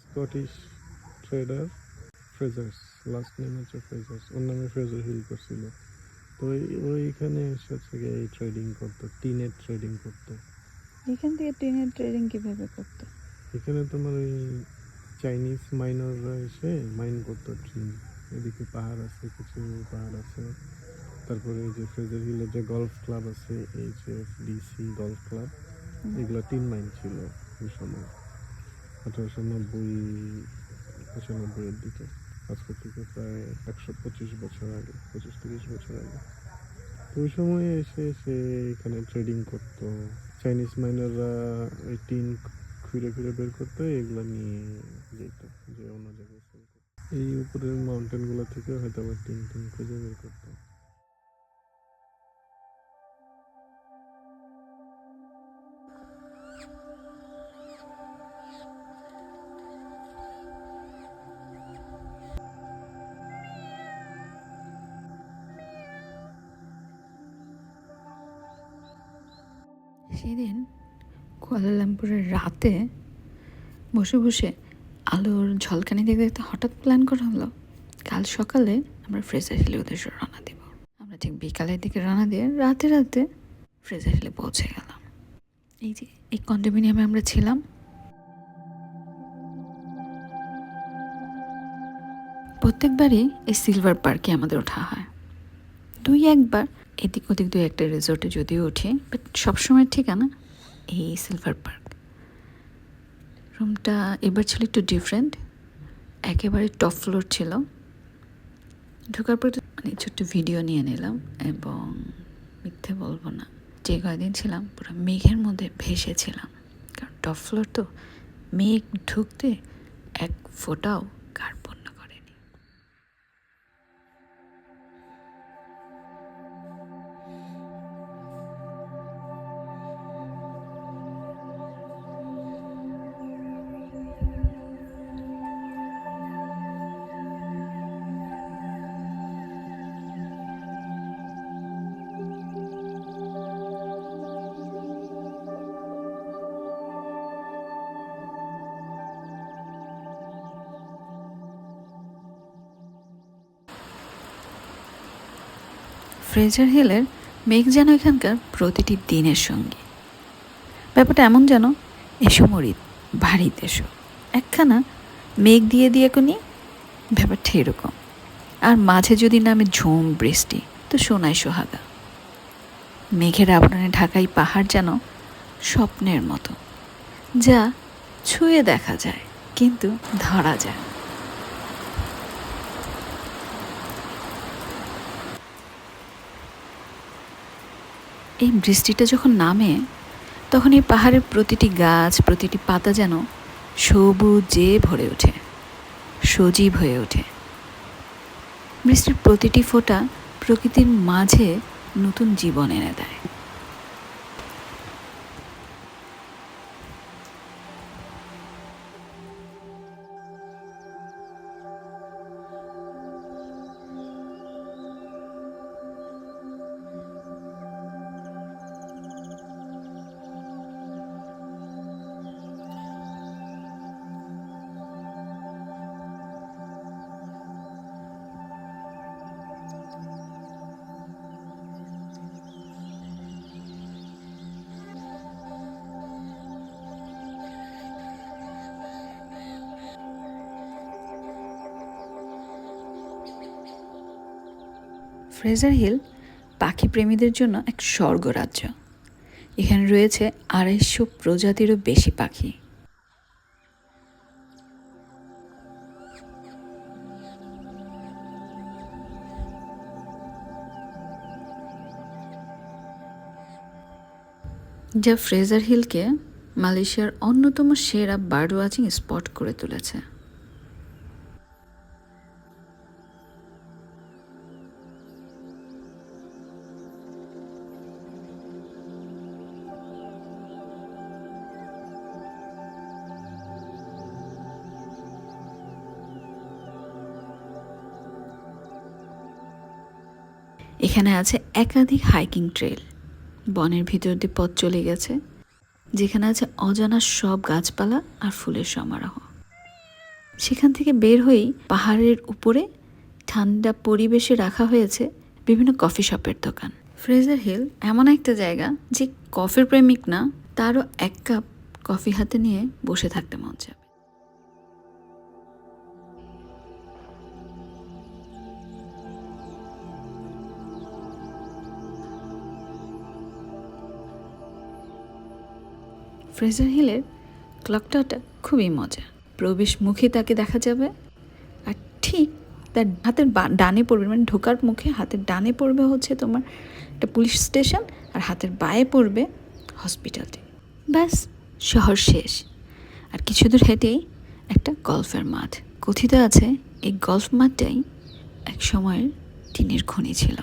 Scottish trader Frasers last name হচ্ছে Frasers ওর নামে Fraser hill করছিল। তো ওই- ওইখানে হচ্ছে এই ট্রেডিং করতো টিনের ট্রেডিং করতো। এখান থেকে ট্রেনের ট্রেডিং কীভাবে করতো? এখানে তোমার ওই চাইনিজ মাইনররা এসে মাইন করতো ট্রিন এদিকে পাহাড় আছে কিছু পাহাড় আছে। তারপরে এই যে ফ্রেজার হিলের যে গলফ ক্লাব আছে H F DC golf club এগুলো তিন মাইন ছিল ওই সময়। আঠারোশো নব্বই পঁচানব্বইয়ের দিকে। আজকে থেকে প্রায় একশো পঁচিশ বছর আগে, পঁচিশ তিরিশ বছর আগে। ওই সময় এসে সে এখানে ট্রেডিং করতো। চাইনিজ মাইনাররা ওই টিন খুঁড়ে খুঁড়ে বের করতো, এগুলো নিয়ে যেত, যে অন্য জায়গায়। এই উপরের মাউন্টেনগুলো থেকে হয়তো আবার টিন টিন খুঁজে বের করতো। সেদিন কুয়ালালামপুরের রাতে বসে বসে আলোর ঝলকানি দেখতে দেখতে হঠাৎ প্ল্যান করা হলো, কাল সকালে আমরা ফ্রেজার হিলের উদ্দেশ্যে রওনা দেব। আমরা ঠিক বিকালের দিকে রওনা দিয়ে রাতে রাতে ফ্রেজার হিলে পৌঁছে গেলাম। এই যে, এই কন্ডোমিনিয়ামে আমরা ছিলাম। প্রত্যেকবারই এই সিলভার পার্কে আমাদের ওঠা হয়। দুই একবার এদিক ওদিক দু একটা রিসোর্টে যদিও উঠি বাট সবসময় ঠিকানা এই সিলভার পার্ক। রুমটা এবার ছিল একটু ডিফারেন্ট একেবারে টপ ফ্লোর ছিল। ঢোকার পর মানে ছোট্ট ভিডিও নিয়ে নিলাম এবং মিথ্যে বলব না, যে কয়দিন ছিলাম পুরো মেঘের মধ্যে ভেসেছিলাম কারণ টপ ফ্লোর তো মেঘ ঢুকতে এক ফোঁটাও ফ্রেজার হিলের মেঘ যেন এখানকার প্রতিটি দিনের সঙ্গী। ব্যাপারটা এমন যেন এসো মরিত ভারীত এসো। একখানা মেঘ দিয়ে দিয়ে কোনি ব্যাপারটা এরকম। আর মাঝে যদি নামে ঝুম, বৃষ্টি, তো সোনায় সোহাগা। মেঘের আবরণে ঢাকাই পাহাড় যেন স্বপ্নের মতো, যা ছুঁয়ে দেখা যায়, কিন্তু ধরা যায় এই বৃষ্টিটা যখন নামে, তখন এই পাহাড়ের প্রতিটি গাছ, প্রতিটি পাতা যেন সবুজে ভরে ওঠে, সজীব হয়ে ওঠে। বৃষ্টির প্রতিটি ফোঁটা প্রকৃতির মাঝে নতুন জীবন এনে দেয়। ফ্রেজার হিল পাখি প্রেমীদের জন্য এক স্বর্গরাজ্য। এখানে রয়েছে আড়াইশো প্রজাতিরও বেশি পাখি। যা ফ্রেজার হিলকে মালয়েশিয়ার অন্যতম সেরা বার্ড ওয়াচিং স্পট করে তুলেছে। এখানে আছে একাধিক হাইকিং ট্রেল বনের ভিতর দিয়ে পথ চলে গেছে, যেখানে আছে অজানা সব গাছপালা আর ফুলের সমারোহ। সেখান থেকে বের হয়েই পাহাড়ের উপরে ঠান্ডা পরিবেশে রাখা হয়েছে বিভিন্ন কফি শপের দোকান। ফ্রেজার হিল এমন একটা জায়গা যে কফির প্রেমিক না, তারও এক কাপ কফি হাতে নিয়ে বসে থাকতে মন ফ্রেজার হিলের ক্লকটাটা খুবই মজা প্রবেশ মুখে তাকে দেখা যাবে আর ঠিক তার হাতের ডানে পড়বে মানে ঢোকার মুখে হাতের ডানে পড়বে হচ্ছে তোমার একটা পুলিশ স্টেশন আর হাতের বায়ে পড়বে হসপিটালটি ব্যাস, শহর শেষ। আর কিছু দূর হেঁটেই একটা গল্ফের মাঠ। কথিত আছে, এই গল্ফ মাঠটাই এক সময়ের টিনের খনি ছিল।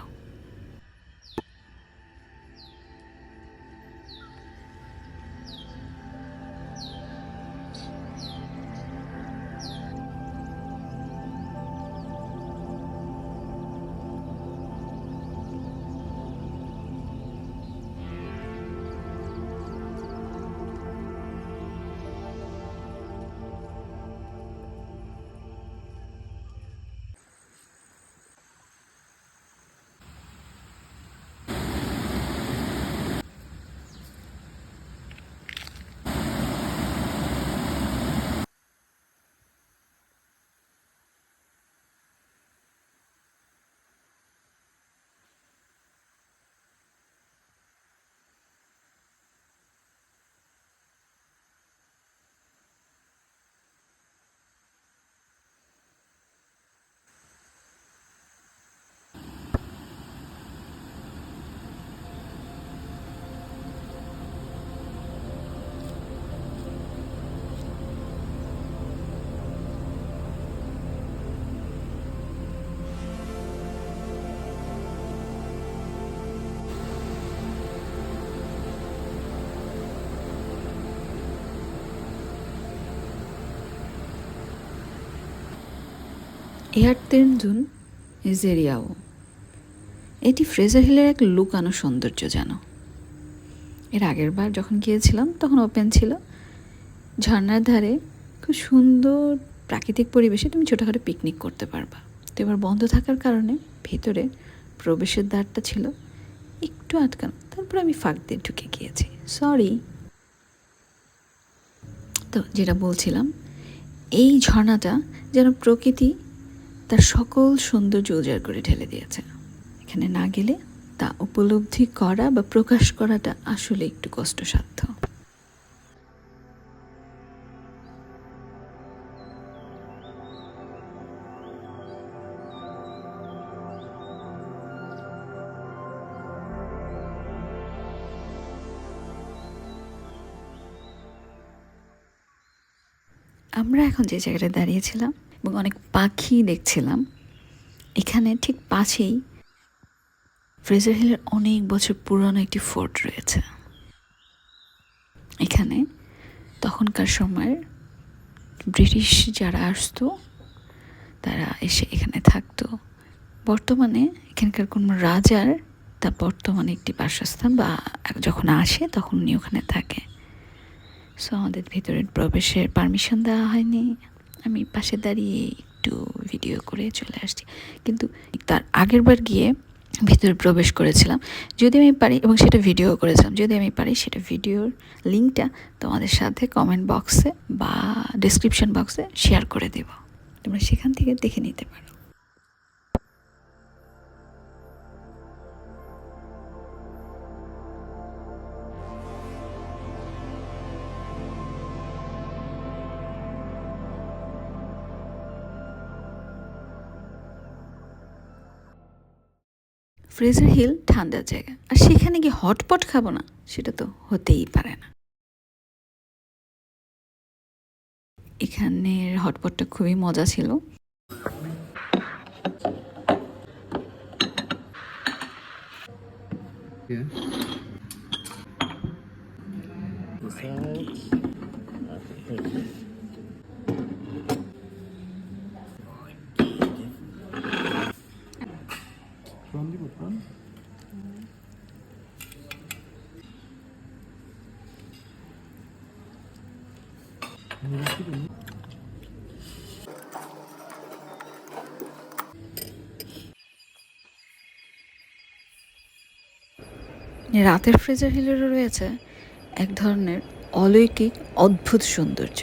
এয়ারতেনজুন ইজেরিয়াও এটি ফ্রেজার হিলের এক লুকানো সৌন্দর্য যেন এর আগের বার যখন গিয়েছিলাম, তখন ওপেন ছিল। ঝর্ণার ধারে খুব সুন্দর প্রাকৃতিক পরিবেশে তুমি ছোটোখাটো পিকনিক করতে পারবা। তো এবার বন্ধ থাকার কারণে ভেতরে প্রবেশের দ্বারটা ছিল একটু আটকানো। তারপর আমি ফাঁক দিয়ে ঢুকে গিয়েছি। সরি তো যেটা বলছিলাম, এই ঝর্ণাটা যেন প্রকৃতি তার সকল সৌন্দর্য উজাড় করে ঢেলে দিয়েছে। এখানে না গেলে তা উপলব্ধি করা বা প্রকাশ করাটা আসলে একটু কষ্টসাধ্য। আমরা এখন যে জায়গাটা দাঁড়িয়েছিলাম এবং অনেক পাখি দেখছিলাম। এখানে ঠিক পাশেই ফ্রেজার হিলের অনেক বছর পুরনো একটি ফোর্ট রয়েছে। এখানে তখনকার সময়ের ব্রিটিশ যারা আসতো, তারা এসে এখানে থাকতো। বর্তমানে এখানকার কোনো রাজার তা বর্তমানে একটি বাসস্থান বা যখন আসে তখন উনি ওখানে থাকে। সো আমাদের ভেতরে প্রবেশের পারমিশন দেওয়া হয়নি। আমি পাশে দাঁড়িয়ে একটু ভিডিও করে চলে আসছি। কিন্তু তার আগের বার গিয়ে ভিতরে প্রবেশ করেছিলাম। যদি আমি পারি, এবং সেটা ভিডিও করেছিলাম। যদি আমি পারি, সেটা ভিডিওর লিঙ্কটা তোমাদের সাথে কমেন্ট বক্সে বা ডিসক্রিপশন বক্সে শেয়ার করে দেব। তোমরা সেখান থেকে দেখে নিতে পারো। ফ্রেজার হিল ঠান্ডার জায়গা। আর সেখানে গিয়ে হটপট খাব না, সেটা তো হতেই পারে না। এখানের হটপটটা খুবই মজা ছিল। Yeah. রাতের ফ্রেজার হিলেরও রয়েছে এক ধরনের অলৌকিক অদ্ভুত সৌন্দর্য।